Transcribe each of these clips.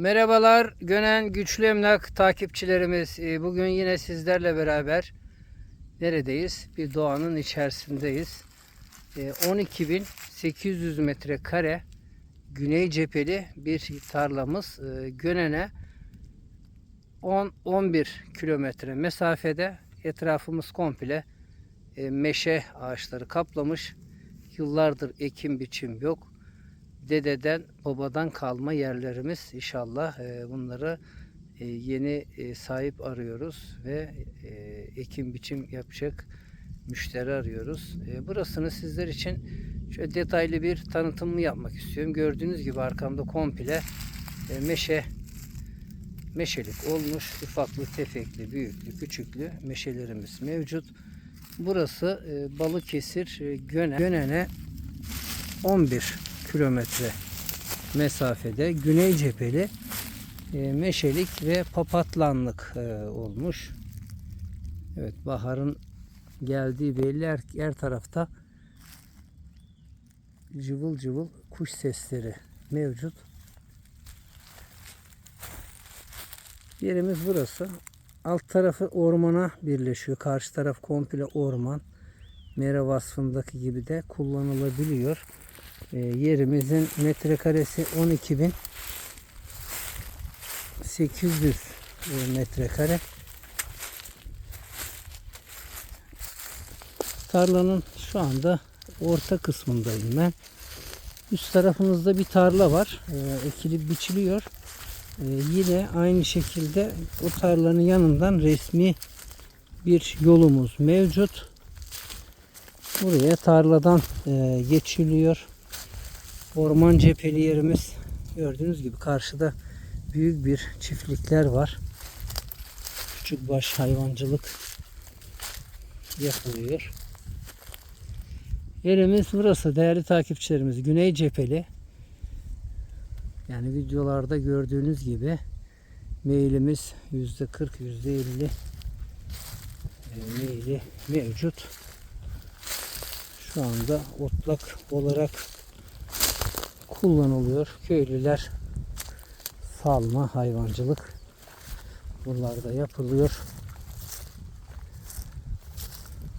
Merhabalar Gönen Güçlü Emlak takipçilerimiz. Ee, Bugün yine sizlerle beraber neredeyiz? Bir doğanın içerisindeyiz. Ee, 12.800 metrekare güney cepheli bir tarlamız. Ee, Gönen'e 10-11 kilometre mesafede etrafımız komple e, meşe ağaçları kaplamış. Yıllardır ekim biçim yok dededen babadan kalma yerlerimiz inşallah e, bunları e, yeni e, sahip arıyoruz ve ekim biçim yapacak müşteri arıyoruz. Burasını sizler için şöyle detaylı bir tanıtımını yapmak istiyorum. Gördüğünüz gibi arkamda komple meşe meşelik olmuş ufaklı tefekli büyüklü küçüklü meşelerimiz mevcut. Burası Balıkesir e, Gönen. Gönen'e 11 kilometre mesafede güney cepheli e, meşelik ve papatlanlık e, olmuş. Evet baharın geldiği belli her, her tarafta cıvıl cıvıl kuş sesleri mevcut. Yerimiz burası. Alt tarafı ormana birleşiyor. Karşı taraf komple orman. Mera vasfındaki gibi de kullanılabiliyor. E, yerimizin metrekaresi 12.800 e, metrekare. Tarlanın şu anda orta kısmındayım ben. Üst tarafımızda bir tarla var. E, ekilip biçiliyor. E, yine aynı şekilde o tarlanın yanından resmi bir yolumuz mevcut. Buraya tarladan e, geçiliyor. Orman cepheli yerimiz gördüğünüz gibi karşıda büyük bir çiftlikler var. Küçük baş hayvancılık yapılıyor. Yerimiz burası değerli takipçilerimiz. Güney cepheli. Yani videolarda gördüğünüz gibi meylimiz yüzde 40 yüzde 50 meyli mevcut. Şu anda otlak olarak kullanılıyor. Köylüler salma hayvancılık buralarda yapılıyor.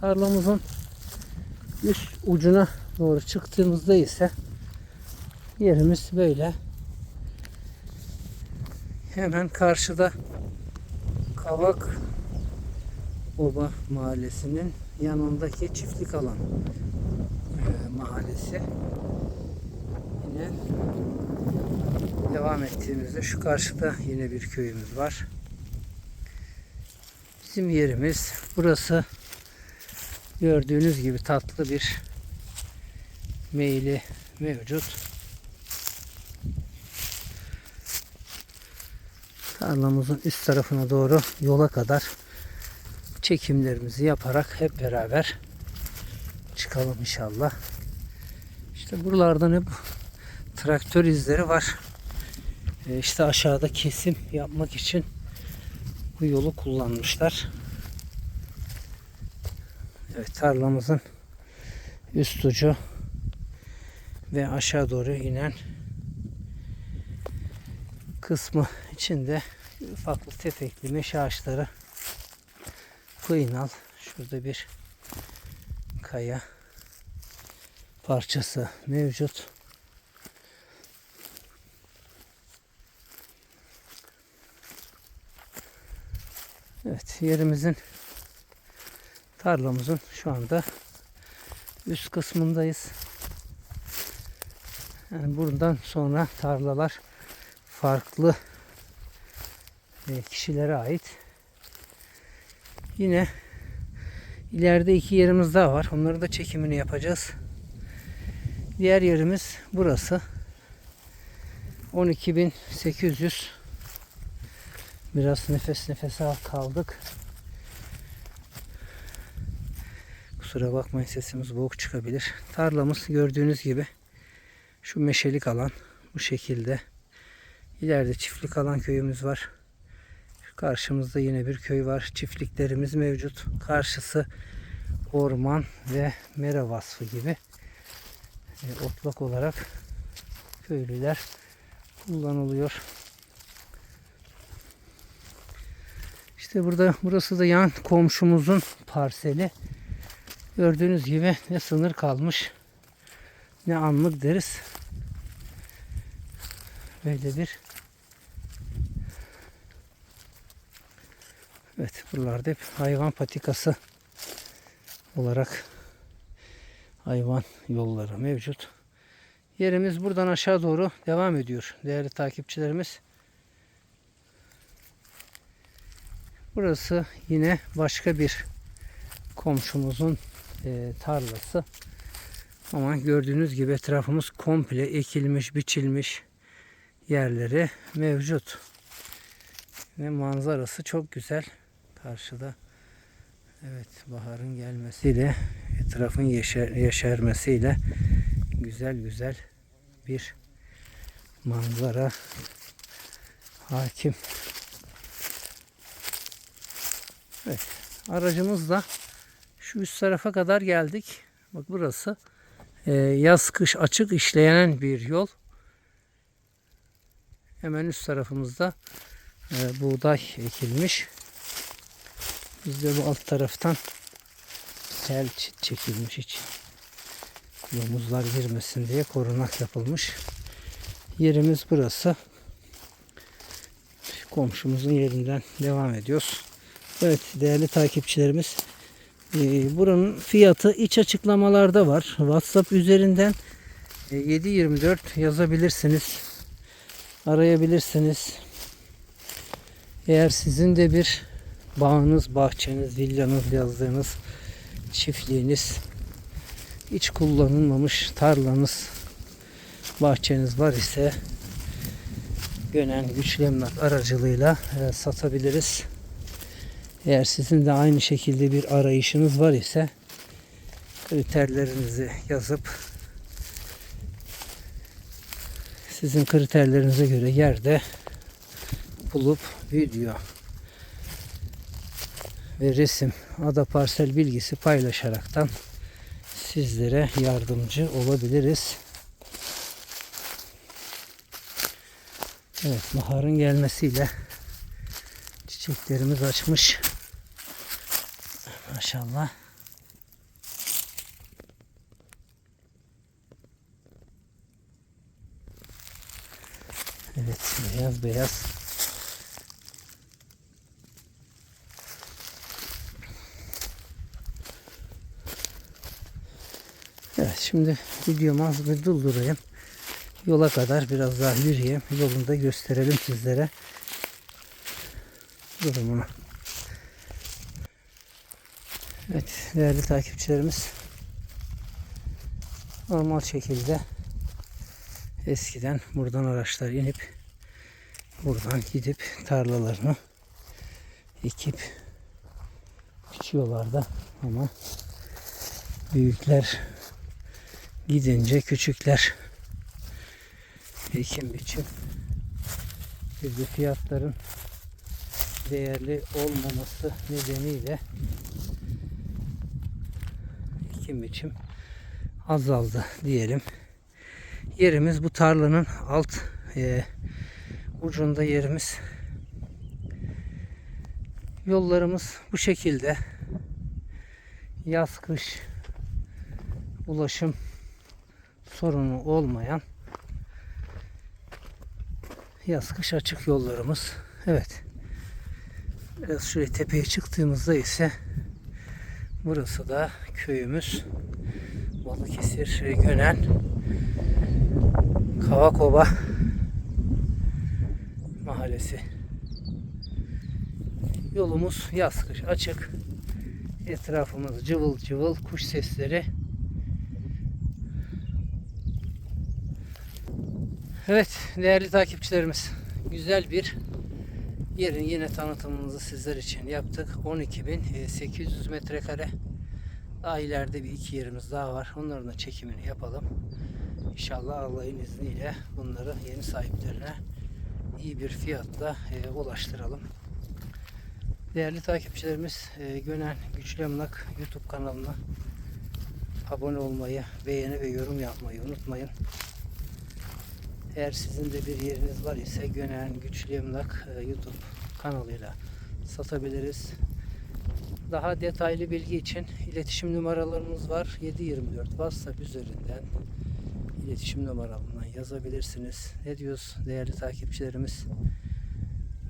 Tarlamızın üst ucuna doğru çıktığımızda ise yerimiz böyle. Hemen karşıda Kavak Oba Mahallesi'nin yanındaki çiftlik alan e, mahallesi. Yine devam ettiğimizde şu karşıda yine bir köyümüz var. Bizim yerimiz burası gördüğünüz gibi tatlı bir meyli mevcut. Tarlamızın üst tarafına doğru yola kadar çekimlerimizi yaparak hep beraber çıkalım inşallah. İşte buralardan hep traktör izleri var. E işte aşağıda kesim yapmak için bu yolu kullanmışlar. Evet tarlamızın üst ucu ve aşağı doğru inen kısmı içinde ufaklı tefekli meşe ağaçları Kıyınal. Şurada bir kaya parçası mevcut. Evet yerimizin tarlamızın şu anda üst kısmındayız. Yani buradan sonra tarlalar farklı e, kişilere ait. Yine ileride iki yerimiz daha var. Onları da çekimini yapacağız. Diğer yerimiz burası. 12.800 Biraz nefes nefese kaldık. Kusura bakmayın sesimiz boğuk çıkabilir. Tarlamız gördüğünüz gibi şu meşelik alan bu şekilde. İleride çiftlik alan köyümüz var. Karşımızda yine bir köy var. Çiftliklerimiz mevcut. Karşısı orman ve mera vasfı gibi e, otlak olarak köylüler kullanılıyor. İşte burada burası da yan komşumuzun parseli. Gördüğünüz gibi ne sınır kalmış ne anlık deriz. Böyle bir Evet buralarda hep hayvan patikası olarak hayvan yolları mevcut. Yerimiz buradan aşağı doğru devam ediyor değerli takipçilerimiz. Burası yine başka bir komşumuzun e, tarlası. Ama gördüğünüz gibi etrafımız komple ekilmiş, biçilmiş yerleri mevcut. Ve manzarası çok güzel. Karşıda evet baharın gelmesiyle etrafın yeşer, yeşermesiyle güzel güzel bir manzara hakim. Evet aracımızla şu üst tarafa kadar geldik. Bak burası e, yaz kış açık işleyen bir yol. Hemen üst tarafımızda e, buğday ekilmiş. Biz de bu alt taraftan tel çekilmiş hiç. Domuzlar girmesin diye korunak yapılmış. Yerimiz burası. Komşumuzun yerinden devam ediyoruz. Evet değerli takipçilerimiz. e, buranın fiyatı iç açıklamalarda var. WhatsApp üzerinden e, 724 yazabilirsiniz. Arayabilirsiniz. Eğer sizin de bir bağınız, bahçeniz, villanız yazdığınız çiftliğiniz hiç kullanılmamış tarlanız, bahçeniz var ise Gönen güçlü emlak aracılığıyla e, satabiliriz. Eğer sizin de aynı şekilde bir arayışınız var ise kriterlerinizi yazıp sizin kriterlerinize göre yerde bulup video ve resim ada parsel bilgisi paylaşaraktan sizlere yardımcı olabiliriz. Evet baharın gelmesiyle çiçeklerimiz açmış. Maşallah. Evet beyaz beyaz. Evet şimdi videomu az bir durdurayım. Yola kadar biraz daha yürüyeyim. Yolunu da gösterelim sizlere. Durumunu. Evet değerli takipçilerimiz. Normal şekilde eskiden buradan araçlar inip buradan gidip tarlalarını ekip biçiyorlardı ama büyükler gidince küçükler ekim biçim bir de fiyatların değerli olmaması nedeniyle ekim biçim azaldı diyelim. Yerimiz bu tarlanın alt e, ucunda yerimiz. Yollarımız bu şekilde. Yaz kış ulaşım sorunu olmayan yaz kış açık yollarımız. Evet. Biraz şuraya tepeye çıktığımızda ise burası da köyümüz. Balıkesir Gönen Kavakoba mahallesi. Yolumuz yaz kış açık. Etrafımız cıvıl cıvıl kuş sesleri. Evet değerli takipçilerimiz güzel bir yerin yine tanıtımımızı sizler için yaptık. 12.800 metrekare. Daha ileride bir iki yerimiz daha var. Onların da çekimini yapalım. İnşallah Allah'ın izniyle bunları yeni sahiplerine iyi bir fiyatla e, ulaştıralım. Değerli takipçilerimiz e, Gönen Güçlü Emlak YouTube kanalına abone olmayı, beğeni ve yorum yapmayı unutmayın. Eğer sizin de bir yeriniz var ise Gönen Güçlü Emlak e, YouTube kanalıyla satabiliriz. Daha detaylı bilgi için iletişim numaralarımız var. 724 WhatsApp üzerinden iletişim numaralarından yazabilirsiniz. Ne diyoruz değerli takipçilerimiz?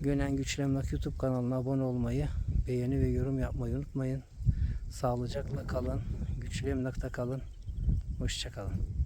Gönen Güçlü Emlak YouTube kanalına abone olmayı, beğeni ve yorum yapmayı unutmayın. Sağlıcakla kalın. Güçlü Emlak'ta kalın. Hoşçakalın.